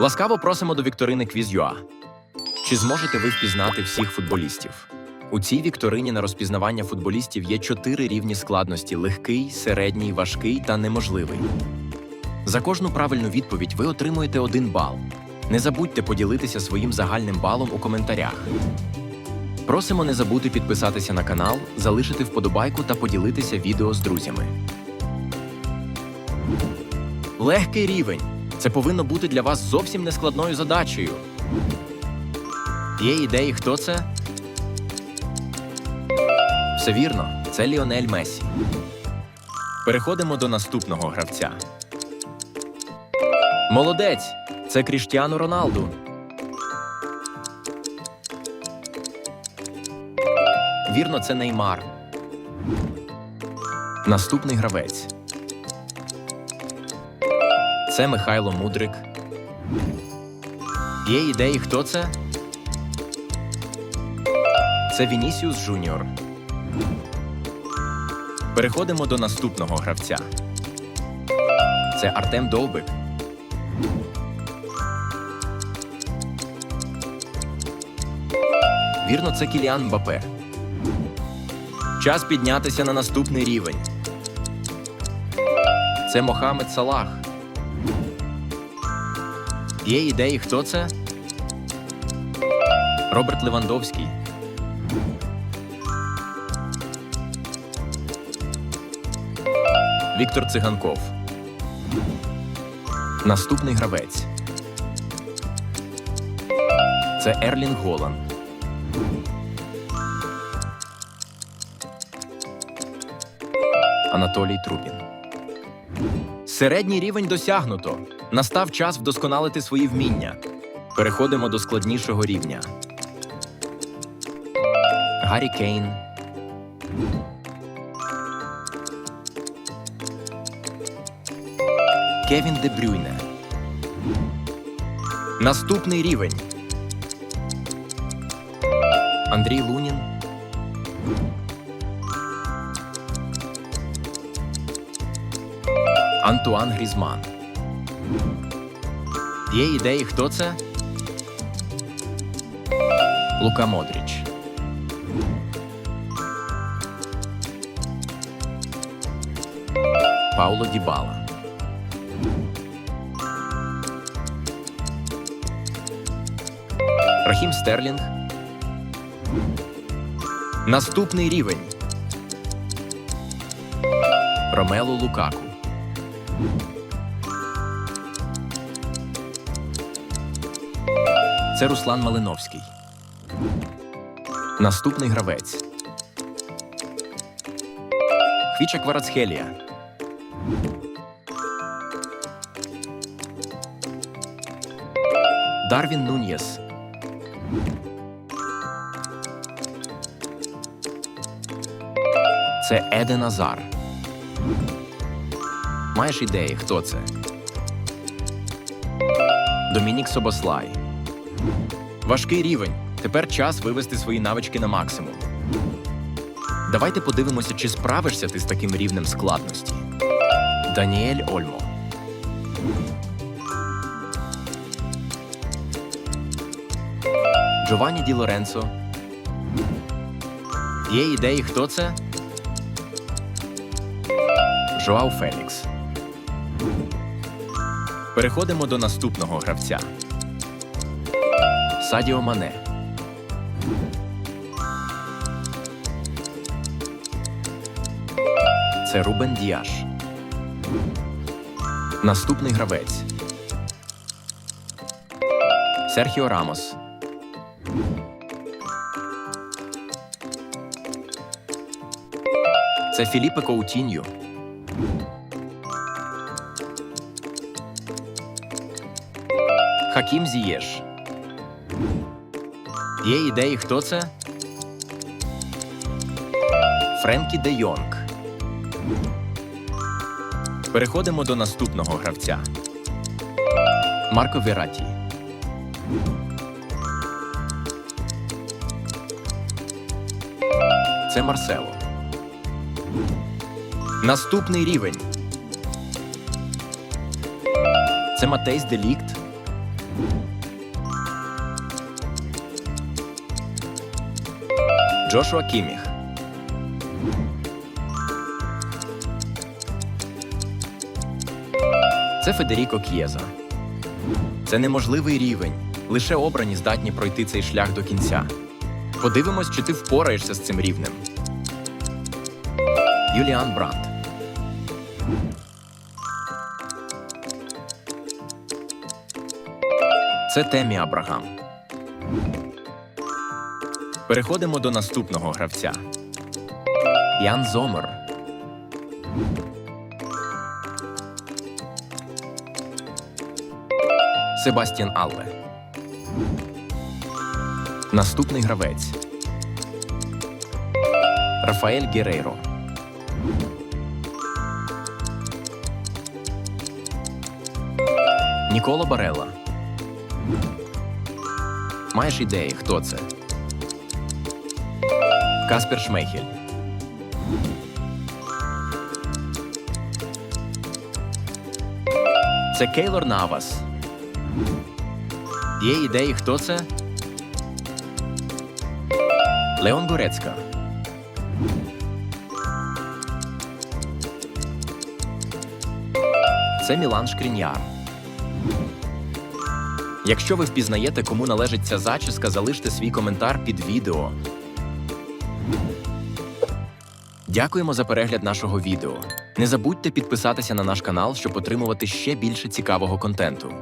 Ласкаво просимо до вікторини Quiz.ua. Чи зможете ви впізнати всіх футболістів? У цій вікторині на розпізнавання футболістів є чотири рівні складності: легкий, середній, важкий та неможливий. За кожну правильну відповідь ви отримуєте один бал. Не забудьте поділитися своїм загальним балом у коментарях. Просимо не забути підписатися на канал, залишити вподобайку та поділитися відео з друзями. Легкий рівень. Це повинно бути для вас зовсім нескладною задачею. Є ідеї, хто це? Все вірно, це Ліонель Месі. Переходимо до наступного гравця. Молодець! Це Кріштіану Роналду. Вірно, це Неймар. Наступний гравець. Це Михайло Мудрик. Є ідеї, хто це? Це Вінісіус Жуніор. Переходимо до наступного гравця. Це Артем Довбик. Вірно, це Кіліан Мбапе. Час піднятися на наступний рівень. Це Мохамед Салах. Є ідеї, хто це? Роберт Левандовський. Віктор Циганков. Наступний гравець. Це Ерлінг Голан. Анатолій Трубін. Середній рівень досягнуто. Настав час вдосконалити свої вміння. Переходимо до складнішого рівня. Гаррі Кейн. Кевін Де Брюйне. Наступний рівень. Андрій Лунін. Антуан Грізман. Є ідеї, хто це? Лука Модріч. Пауло Дібала. Рахім Стерлінг. Наступний рівень. Ромело Лукаку. Це Руслан Малиновський. Наступний гравець. Хвіча Кварацхелія. Дарвін Нуньєс. Це Еден Азар. Маєш ідеї, хто це? Домінік Собослай. Важкий рівень. Тепер час вивести свої навички на максимум. Давайте подивимося, чи справишся ти з таким рівнем складності. Даніель Ольмо. Джованні Ді Лоренцо. Є ідеї, хто це? Жоау Фелікс. Переходимо до наступного гравця. Садіо Мане. Це Рубен Діаш. Наступний гравець. Серхіо Рамос. Це Філіппе Коутіньо. Хакім Зієш. Є ідеї, хто це? Френкі Де Йонг. Переходимо до наступного гравця. Марко Вераті. Це Марсело. Наступний рівень. Це Матейс Делікт. Джошуа Кіміх. Це Федеріко К'єза. Це неможливий рівень. Лише обрані здатні пройти цей шлях до кінця. Подивимось, чи ти впораєшся з цим рівнем. Юліан Брандт. Це Темі Абрагам. Переходимо до наступного гравця. Ян Зомер. Себастьян Алле. Наступний гравець. Рафаель Герейро. Ніколо Барелла. Маєш ідеї, хто це? Каспер Шмейхель. Це Кейлор Навас. Є ідеї, хто це? Леон Горецька. Це Мілан Шкріньяр. Якщо ви впізнаєте, кому належить ця зачіска, залиште свій коментар під відео. Дякуємо за перегляд нашого відео. Не забудьте підписатися на наш канал, щоб отримувати ще більше цікавого контенту.